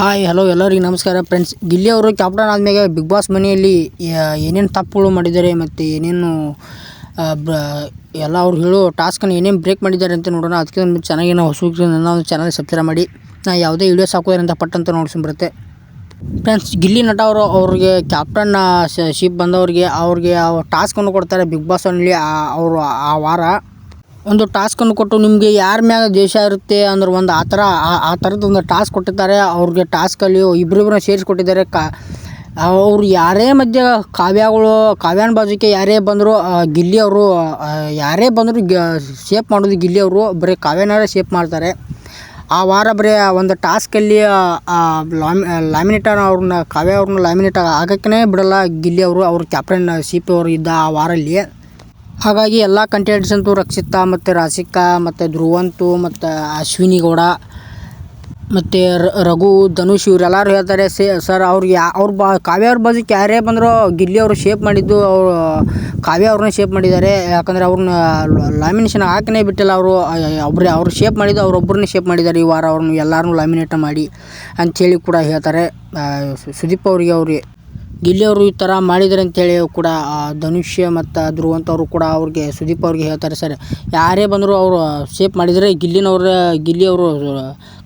Hi hello ಎಲ್ಲರಿಗೂ ನಮಸ್ಕಾರ friends Gilli ಅವರು ಕ್ಯಾಪ್ಟನ್ ಆದಮೇಲೆ ಬಿಗ್ ಬಾಸ್ ಮನೆಯಲ್ಲಿ ಏನೇನು ತಪ್ಪುಗಳು ಮಾಡಿದ್ದಾರೆ ಮತ್ತು ಏನೇನು ಬ ಎಲ್ಲ ಅವ್ರು ಹೇಳೋ ಟಾಸ್ಕನ್ನು ಏನೇನು ಬ್ರೇಕ್ ಮಾಡಿದ್ದಾರೆ ಅಂತ ನೋಡೋಣ. ಅದಕ್ಕೆ ಒಂದು ಚೆನ್ನಾಗಿ ನಾವು ಹೊಸ ನನ್ನ ಒಂದು ಚಾನಲ್ ಸಬ್ಸ್ಕ್ರೈಬ್ ಮಾಡಿ. ನಾ ಯಾವುದೇ ವೀಡಿಯೋಸ್ ಹಾಕೋದ್ರಿಂದ ಪಟ್ಟಂತ ಬರುತ್ತೆ. ಫ್ರೆಂಡ್ಸ್ ಗಿಲ್ಲಿ ನಟ ಅವರು, ಅವ್ರಿಗೆ ಕ್ಯಾಪ್ಟನ್ ಶಿಪ್ ಬಂದವ್ರಿಗೆ ಅವ್ರಿಗೆ ಟಾಸ್ಕನ್ನು ಕೊಡ್ತಾರೆ ಬಿಗ್ ಬಾಸಲ್ಲಿ ಅವರು ಆ ವಾರ. ಒಂದು ಟಾಸ್ಕನ್ನು ಕೊಟ್ಟು ನಿಮಗೆ ಯಾರ ಮ್ಯಾಗ ದೇಶ ಇರುತ್ತೆ ಅಂದ್ರೆ ಒಂದು ಆ ಥರ, ಆ- ಥರದ ಒಂದು ಟಾಸ್ಕ್ ಕೊಟ್ಟಿದ್ದಾರೆ, ಅವ್ರಿಗೆ ಟಾಸ್ಕಲ್ಲಿ ಇಬ್ಬರಿಬ್ಬರನ್ನ ಸೇರಿಸ್ಕೊಟ್ಟಿದ್ದಾರೆ. ಕಾ, ಅವ್ರು ಯಾರೇ ಮಧ್ಯೆ ಕಾವ್ಯಗಳು, ಕಾವ್ಯಾನ ಬಾಜುಕೆ ಯಾರೇ ಬಂದರೂ ಗಿಲ್ಲಿ ಅವರು ಯಾರೇ ಬಂದರೂ ಶೇಪ್ ಮಾಡೋದು ಗಿಲ್ಲಿ ಅವರು, ಬರೀ ಕಾವ್ಯನಾರೇ ಶೇಪ್ ಮಾಡ್ತಾರೆ. ಆ ವಾರ ಬರೀ ಒಂದು ಟಾಸ್ಕಲ್ಲಿ ಲ್ಯಾಮಿನೇಟರ್ ಅವ್ರನ್ನ, ಕಾವ್ಯ ಅವ್ರನ್ನ ಲ್ಯಾಮಿನೇಟ್ ಆಗೋಕ್ಕೇ ಬಿಡಲ್ಲ ಗಿಲ್ಲಿ ಅವರು, ಅವ್ರ ಕ್ಯಾಪ್ಟನ್ ಶಿಪ್ ಅವರು ಇದ್ದ ಆ ವಾರಲ್ಲಿ. ಹಾಗಾಗಿ ಎಲ್ಲ ಕಂಟೆಂಟ್ಸ್ ಅಂತೂ ರಕ್ಷಿತಾ, ಮತ್ತು ರಾಸಿಕಾ ಮತ್ತು ಧ್ರುವಂತು, ಮತ್ತು ಅಶ್ವಿನಿ ಗೌಡ, ಮತ್ತು ರಘು, ಧನುಷ್ ಇವರೆಲ್ಲರೂ ಹೇಳ್ತಾರೆ, ಸೇ, ಸರ್ ಅವ್ರಿಗೆ ಯಾ, ಅವ್ರ ಬಾ, ಕಾವ್ಯ ಅವ್ರ ಬಾಜುಕ್ಕೆ ಯಾರೇ ಬಂದರೂ ಗಿಲ್ಲಿ ಅವರು ಶೇಪ್ ಮಾಡಿದ್ದು ಅವರು, ಕಾವ್ಯ ಅವ್ರನ್ನ ಶೇಪ್ ಮಾಡಿದ್ದಾರೆ. ಯಾಕಂದರೆ ಅವ್ರನ್ನ ಲಾಮಿನೇಷನ್ ಹಾಕನೇ ಬಿಟ್ಟಿಲ್ಲ ಅವರು. ಒಬ್ಬರೇ ಅವ್ರು ಶೇಪ್ ಮಾಡಿದ್ದು ಅವ್ರೊಬ್ಬರನ್ನೇ ಶೇಪ್ ಮಾಡಿದ್ದಾರೆ ಈ ವಾರ. ಅವ್ರನ್ನ ಎಲ್ಲರನ್ನೂ ಲಾಮಿನೇಟ್ ಮಾಡಿ ಅಂಥೇಳಿ ಕೂಡ ಹೇಳ್ತಾರೆ. ಸುದೀಪ್ ಅವರಿಗೆ ಅವ್ರಿಗೆ ಗಿಲ್ಲಿ ಅವರು ಈ ಥರ ಮಾಡಿದ್ರು ಅಂತೇಳಿ ಕೂಡ ಧನುಷ್ ಮತ್ತು ಅವರು ಕೂಡ ಅವ್ರಿಗೆ, ಸುದೀಪ್ ಅವ್ರಿಗೆ ಹೇಳ್ತಾರೆ ಸರ್. ಯಾರೇ ಬಂದರೂ ಅವರು ಶೇಪ್ ಮಾಡಿದರೆ ಗಿಲ್ಲಿನವ್ರ ಗಿಲ್ಲಿ ಅವರು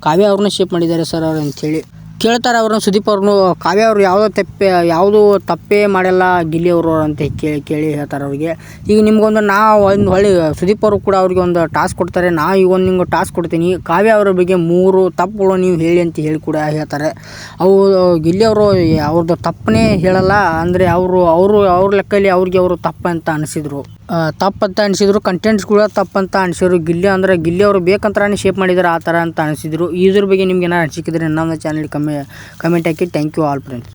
ಕಾವ್ಯ ಅವ್ರನ್ನ ಶೇಪ್ ಮಾಡಿದ್ದಾರೆ ಸರ್ ಅವ್ರು ಅಂಥೇಳಿ ಕೇಳ್ತಾರೆ ಅವ್ರನ್ನ, ಸುದೀಪ್ ಅವ್ರನ್ನು. ಕಾವ್ಯ ಅವರು ಯಾವುದೋ ತಪ್ಪೆ, ಯಾವುದು ತಪ್ಪೇ ಮಾಡಲ್ಲ ಗಿಲ್ಲಿ ಅವರು ಅಂತ ಕೇಳಿ ಕೇಳಿ ಹೇಳ್ತಾರೆ ಅವ್ರಿಗೆ. ಈಗ ನಿಮಗೊಂದು ನಾವು ಒಂದು ಹೊಳ್ಳಿ, ಸುದೀಪ್ ಅವರು ಕೂಡ ಅವ್ರಿಗೆ ಒಂದು ಟಾಸ್ಕ್ ಕೊಡ್ತಾರೆ. ನಾ ಈಗ ಒಂದು ನಿಮ್ಗೆ ಟಾಸ್ಕ್ ಕೊಡ್ತೀನಿ. ಕಾವ್ಯ ಅವರ ಬಗ್ಗೆ ಮೂರು ತಪ್ಪುಗಳು ನೀವು ಹೇಳಿ ಅಂತ ಹೇಳಿ ಕೂಡ ಹೇಳ್ತಾರೆ. ಅವು, ಗಿಲ್ಲಿ ಅವರು ಅವ್ರದ್ದು ತಪ್ಪನೇ ಹೇಳಲ್ಲ, ಅಂದರೆ ಅವರು ಅವರು, ಅವ್ರ ಲೆಕ್ಕಲ್ಲಿ ಅವ್ರಿಗೆ ಅವರು ತಪ್ಪಂತ ಅನಿಸಿದ್ರು. ತಪ್ಪಂತ ಅನಿಸಿದ್ರು ಕಂಟೆಂಟ್ಸ್ ಕೂಡ ತಪ್ಪಂತ ಅನಿಸಿದ್ರು. ಗಿಲ್ಲಿ ಅಂದರೆ, ಗಿಲ್ಲಿ ಅವರು ಬೇಕಂತಾನೆ ಶೇಪ್ ಮಾಡಿದ್ದಾರೆ ಆ ಥರ ಅಂತ ಅನಿಸಿದ್ರು. ಇದ್ರ ಬಗ್ಗೆ ನಿಮ್ಗೆ ಏನಾರು ಅನಿಸಿಕಿದ್ರೆ ನಮ್ಮ ಚಾನಲ್ ಕಮ್ಮಿ कमेंट हाकि थैंक यू आल फ्रेंड्स